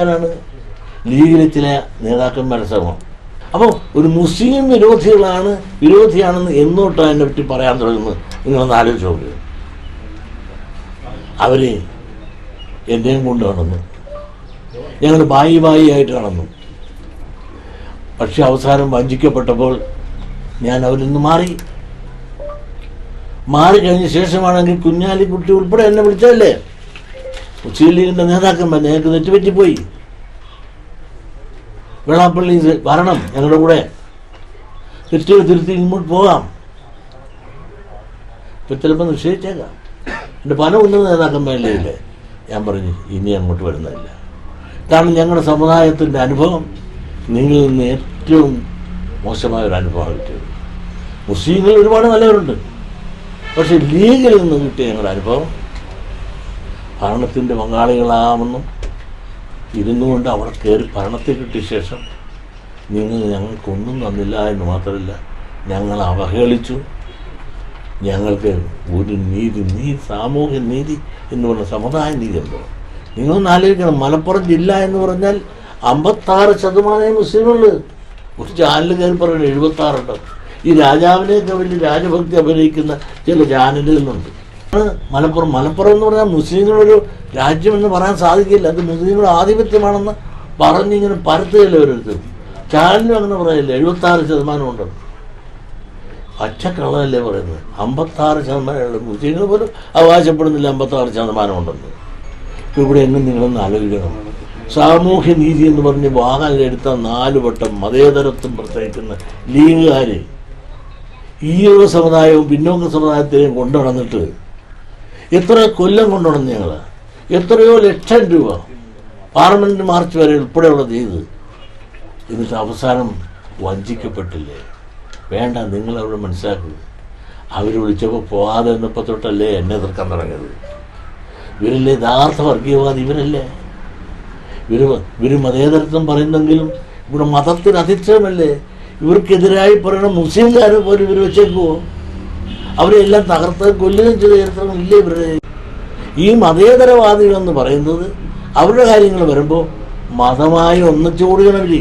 ാണ് ലീഗിലെ ചില നേതാക്കന്മാരുടെ ശ്രമം അപ്പോൾ ഒരു മുസ്ലിം വിരോധികളാണ് വിരോധിയാണെന്ന് എന്നോട്ടാണ് എന്നെ പറ്റി പറയാൻ തുടങ്ങുന്നത്. നിങ്ങളൊന്ന് ആലോചിച്ച് നോക്കുക അവർ എന്നെയും കൊണ്ട് നടന്നു. ഞങ്ങൾ ബായി ബായി ആയിട്ട് നടന്നു. പക്ഷെ അവസാനം വഞ്ചിക്കപ്പെട്ടപ്പോൾ ഞാൻ അവരിൽ നിന്ന് മാറി. മാറിക്കഴിഞ്ഞ ശേഷമാണെങ്കിൽ കുഞ്ഞാലിക്കുട്ടി ഉൾപ്പെടെ എന്നെ വിളിച്ചതല്ലേ? മുസ്ലിം നേതാക്കന്മാർ ഞങ്ങൾക്ക് നെറ്റുപറ്റിപ്പോയി വെള്ളാപ്പള്ളി വരണം ഞങ്ങളുടെ കൂടെ. തെറ്റുകൾ തിരുത്തി ഇങ്ങോട്ട് പോകാം. ഇപ്പം ചിലപ്പോൾ നിശ്ചയിച്ചേക്കാം എന്റെ പല ഉന്നത നേതാക്കന്മാരില്ലേ? ഞാൻ പറഞ്ഞു ഇനി അങ്ങോട്ട് വരുന്നില്ല കാരണം ഞങ്ങളുടെ സമുദായത്തിന്റെ അനുഭവം. നിങ്ങളിൽ നിന്ന് ഏറ്റവും മോശമായ ഒരു അനുഭവം കിട്ടിയത്. മുസ്ലിങ്ങൾ ഒരുപാട് നല്ലവരുണ്ട്. പക്ഷെ ലീഗിൽ നിന്ന് കിട്ടിയ ഞങ്ങളുടെ അനുഭവം ഭരണത്തിന്റെ പങ്കാളികളാമെന്നും ഇരുന്നുകൊണ്ട് അവിടെ കയറി ഭരണത്തിൽ കിട്ടിയ ശേഷം നിങ്ങൾ ഞങ്ങൾക്കൊന്നും തന്നില്ല എന്ന് മാത്രമല്ല ഞങ്ങൾ അവഹേളിച്ചു. ഞങ്ങൾക്ക് ഒരു നീതി നീ സാമൂഹ്യ നീതി എന്ന് പറഞ്ഞ സമുദായ നീതി ഉണ്ടോ? നിങ്ങളൊന്ന് ആലോചിക്കണം. മലപ്പുറം ജില്ല എന്ന് പറഞ്ഞാൽ അമ്പത്താറ് ശതമാനം മുസ്ലിമുണ്ട് ഒരു ചാനൽ കയറി പറയുന്നത് എഴുപത്താറുണ്ട്. ഈ രാജാവിനെയൊക്കെ വലിയ രാജഭക്തി അഭിനയിക്കുന്ന ചില ചാനലുകളുണ്ട്. ആണ് മലപ്പുറം മലപ്പുറം എന്ന് പറഞ്ഞാൽ മുസ്ലിങ്ങളൊരു രാജ്യമെന്ന് പറയാൻ സാധിക്കില്ല. അത് മുസ്ലിങ്ങളുടെ ആധിപത്യമാണെന്ന് പറഞ്ഞിങ്ങനെ പരത്തുകയില്ല ഓരോരുത്തർ ചാനലും അങ്ങനെ പറയില്ല എഴുപത്താറ് ശതമാനം ഉണ്ട്. പച്ചക്കള്ളതല്ലേ പറയുന്നത്. അമ്പത്താറ് ശതമാനമുള്ള മുസ്ലിങ്ങൾ പോലും അവകാശപ്പെടുന്നില്ല അമ്പത്താറ് ശതമാനം ഉണ്ടെന്ന്. ഇവിടെ എന്നും നിങ്ങളൊന്ന് ആലോചിക്കണം. സാമൂഹ്യ നീതി എന്ന് പറഞ്ഞ് വാഹനം എടുത്ത നാല് വട്ടം മതേതരത്വം പ്രത്യേകിക്കുന്ന ലീഗുകാർ ഒരു സമുദായവും പിന്നോക്ക സമുദായത്തിനെയും കൊണ്ടു നടന്നിട്ട് എത്ര കൊല്ലം കൊണ്ടു നടന്നു ഞങ്ങൾ എത്രയോ ലക്ഷം രൂപ പാർലമെന്റ് മാർച്ച് വരെ ഉൾപ്പെടെയുള്ളത് ചെയ്ത് എന്നിട്ട് അവസാനം വഞ്ചിക്കപ്പെട്ടില്ലേ? വേണ്ട നിങ്ങൾ അവിടെ മനസ്സിലാക്കുക അവർ വിളിച്ചപ്പോൾ പോകാതെ എന്നപ്പോൾ തൊട്ടല്ലേ എന്നെ എതിർക്കാൻ തുടങ്ങിയത്. ഇവരല്ലേ യഥാർത്ഥ വർഗീയവാദി? ഇവരല്ലേ? ഇവർ ഇവർ മതേതരത്വം പറയുന്നെങ്കിലും ഇവിടെ മതത്തിന് അതിഥ്യമല്ലേ ഇവർക്കെതിരായി പറയുന്ന മുസ്ലിംകാരെ പോലും ഇവർ വെച്ചേക്കുവോ? അവരെല്ലാം തകർത്ത് കൊല്ലുകയും ചെയ്ത ചരിത്രം ഇല്ലേ ഇവരുടെ? ഈ മതേതരവാദികളെന്ന് പറയുന്നത് അവരുടെ കാര്യങ്ങൾ വരുമ്പോൾ മതമായി ഒന്നിച്ചുകൂടുകയാണ് അവർ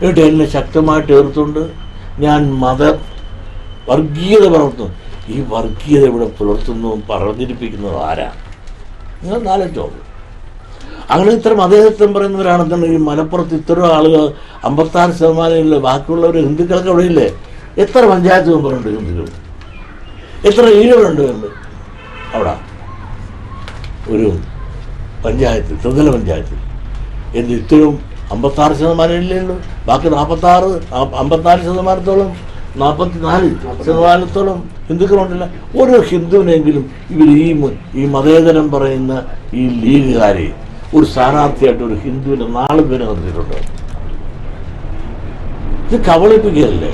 എന്നിട്ട് എന്നെ ശക്തമായിട്ട് എതിർത്തുകൊണ്ട് ഞാൻ മത വർഗീയത വളർത്തുന്നു ഈ വർഗീയത ഇവിടെ പുലർത്തുന്നു പറഞ്ഞിരിപ്പിക്കുന്നത് ആരാ? നിങ്ങൾ നാലോ അങ്ങനെ ഇത്ര മതേതത്വം പറയുന്നവരാണെന്നുണ്ടെങ്കിൽ മലപ്പുറത്ത് ഇത്ര ആളുകൾ അമ്പത്താറ് ശതമാനമില്ല ബാക്കിയുള്ളവർ ഹിന്ദുക്കൾക്ക് അവിടെ ഇല്ലേ? എത്ര പഞ്ചായത്ത് മെമ്പറുണ്ട് ഹിന്ദുക്കൾ എത്ര ഈഴവരുണ്ട് അവിടെ. ഒരു പഞ്ചായത്ത് ത്രിതല പഞ്ചായത്ത്. എന്ത് ഇത്രയും അമ്പത്താറ് ശതമാനം ഇല്ലേ ഉള്ളൂ? ബാക്കി നാൽപ്പത്താറ് അമ്പത്താറ് ശതമാനത്തോളം നാൽപ്പത്തി നാല് ശതമാനത്തോളം ഹിന്ദുക്കളുണ്ടല്ല. ഓരോ ഹിന്ദുവിനെങ്കിലും ഇവർ ഈ ഈ മതേതരം പറയുന്ന ഈ ലീഗുകാരെ ഒരു സ്ഥാനാർത്ഥിയായിട്ട് ഒരു ഹിന്ദുവിനെ നാളും പേര് നിർത്തിയിട്ടുണ്ട് ഇത് കബളിപ്പിക്കുകയല്ലേ?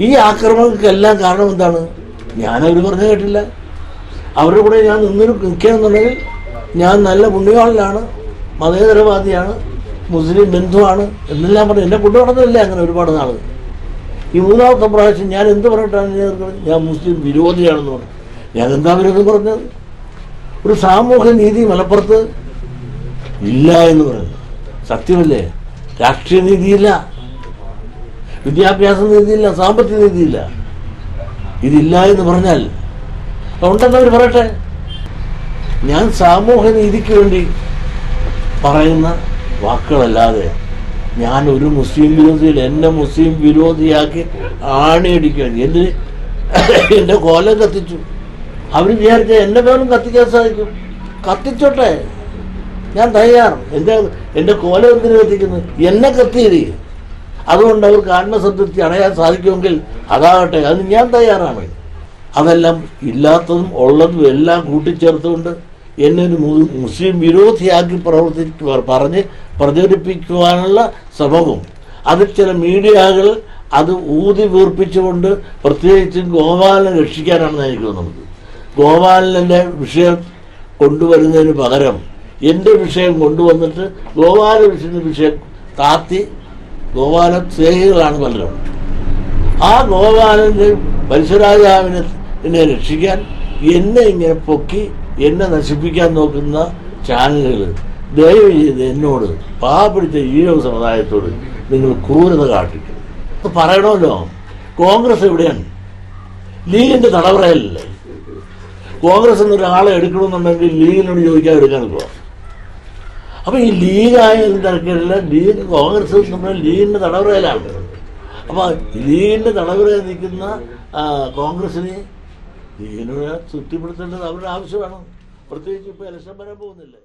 ഈ ആക്രമണങ്ങൾക്കെല്ലാം കാരണം എന്താണ്? ഞാൻ ഞാനവർ പറഞ്ഞു കേട്ടില്ല. അവരുടെ കൂടെ ഞാൻ നിന്ന് നിൽക്കുകയെന്നുണ്ടെങ്കിൽ ഞാൻ നല്ല പുണ്യവാളിലാണ് മതേതരവാദിയാണ് മുസ്ലിം ബന്ധുവാണ് എന്നെല്ലാം പറഞ്ഞു. എന്നെ കൊണ്ടു നടന്നില്ല അങ്ങനെ ഒരുപാട് നാൾ. ഈ മൂന്നാമത്തെ പ്രാവശ്യം ഞാൻ എന്ത് പറഞ്ഞിട്ടാണ് ഞാൻ ഞാൻ മുസ്ലിം വിരോധിയാണെന്ന് പറഞ്ഞു. ഞാൻ എന്താ വിരോധം പറഞ്ഞത്? ഒരു സാമൂഹ്യ നീതി മലപ്പുറത്ത് ഇല്ല എന്ന് പറയുന്നു. സത്യമല്ലേ? രാഷ്ട്രീയ നീതിയില്ല. വിദ്യാഭ്യാസ നീതിയില്ല സാമ്പത്തിക നീതിയില്ല ഇതില്ല എന്ന് പറഞ്ഞാൽ ഉണ്ടെന്നവർ പറയട്ടെ. ഞാൻ സാമൂഹ്യ നീതിക്ക് വേണ്ടി പറയുന്ന വാക്കുകളല്ലാതെ ഞാൻ ഒരു മുസ്ലിം വിരോധിയിൽ എന്നെ മുസ്ലിം വിരോധിയാക്കി ആണിയടിക്കുകയാണ് എന്തിന് എന്റെ കോലം കത്തിച്ചു. അവർ വിചാരിച്ച എന്റെ പേരും കത്തിക്കാൻ സാധിക്കും. കത്തിച്ചോട്ടെ. ഞാൻ തയ്യാർ. എന്റെ എന്റെ കോലം എന്തിനു കത്തിക്കുന്നു? എന്നെ കത്തിയത് അതുകൊണ്ട് അവർക്ക് ആത്മസംതൃപ്തി അടയാൻ സാധിക്കുമെങ്കിൽ അതാകട്ടെ അതിന് ഞാൻ തയ്യാറാണ്. അതെല്ലാം ഇല്ലാത്തതും ഉള്ളതും എല്ലാം കൂട്ടിച്ചേർത്തുകൊണ്ട് എന്നെ ഒരു മുസ്ലിം വിരോധിയാക്കി പ്രവർത്തിക്കുക പറഞ്ഞ് പ്രചരിപ്പിക്കുവാനുള്ള ശ്രമവും. അതിൽ ചില മീഡിയകൾ അത് ഊതി വീർപ്പിച്ചുകൊണ്ട് പ്രത്യേകിച്ചും ഗോപാലനെ രക്ഷിക്കാനാണെന്ന് എനിക്ക് തോന്നുന്നത്. ഗോപാലന്റെ വിഷയം കൊണ്ടുവരുന്നതിന് പകരം എന്റെ വിഷയം കൊണ്ടുവന്നിട്ട് ഗോപാലകൃഷ്ണന്റെ വിഷയം താത്തി ഗോപാല സ്നേഹികളാണ് പലരും. ആ ഗോപാലന്റെ പരശുരാജാവിനെ എന്നെ രക്ഷിക്കാൻ എന്നെ ഇങ്ങനെ പൊക്കി എന്നെ നശിപ്പിക്കാൻ നോക്കുന്ന ചാനലുകൾ ദയവ് ചെയ്ത് എന്നോട് പാവപ്പിടിച്ച ഈഴവ സമുദായത്തോട് നിങ്ങൾ ക്രൂരത കാട്ടിക്കും. പറയണമല്ലോ കോൺഗ്രസ് എവിടെയാണ്? ലീഗിന്റെ തടവറയല്ലേ? കോൺഗ്രസ് എന്നൊരാളെ എടുക്കണമെന്നുണ്ടെങ്കിൽ ലീഗിനോട് ചോദിക്കാൻ എടുക്കാൻ പോവാം. അപ്പൊ ഈ ലീഗായാലും തിരക്കില്ല ലീഗ് കോൺഗ്രസ് ലീഗിന്റെ തടവറയിലാണ്. അപ്പൊ ലീഗിന്റെ തടവറയിൽ നിൽക്കുന്ന കോൺഗ്രസിനെ ലീഗിനെ തൃപ്തിപ്പെടുത്തേണ്ടത് അവരുടെ ആവശ്യമാണ്. പ്രത്യേകിച്ച് ഇപ്പൊ ഇലക്ഷൻ വരാൻ പോകുന്നില്ലേ?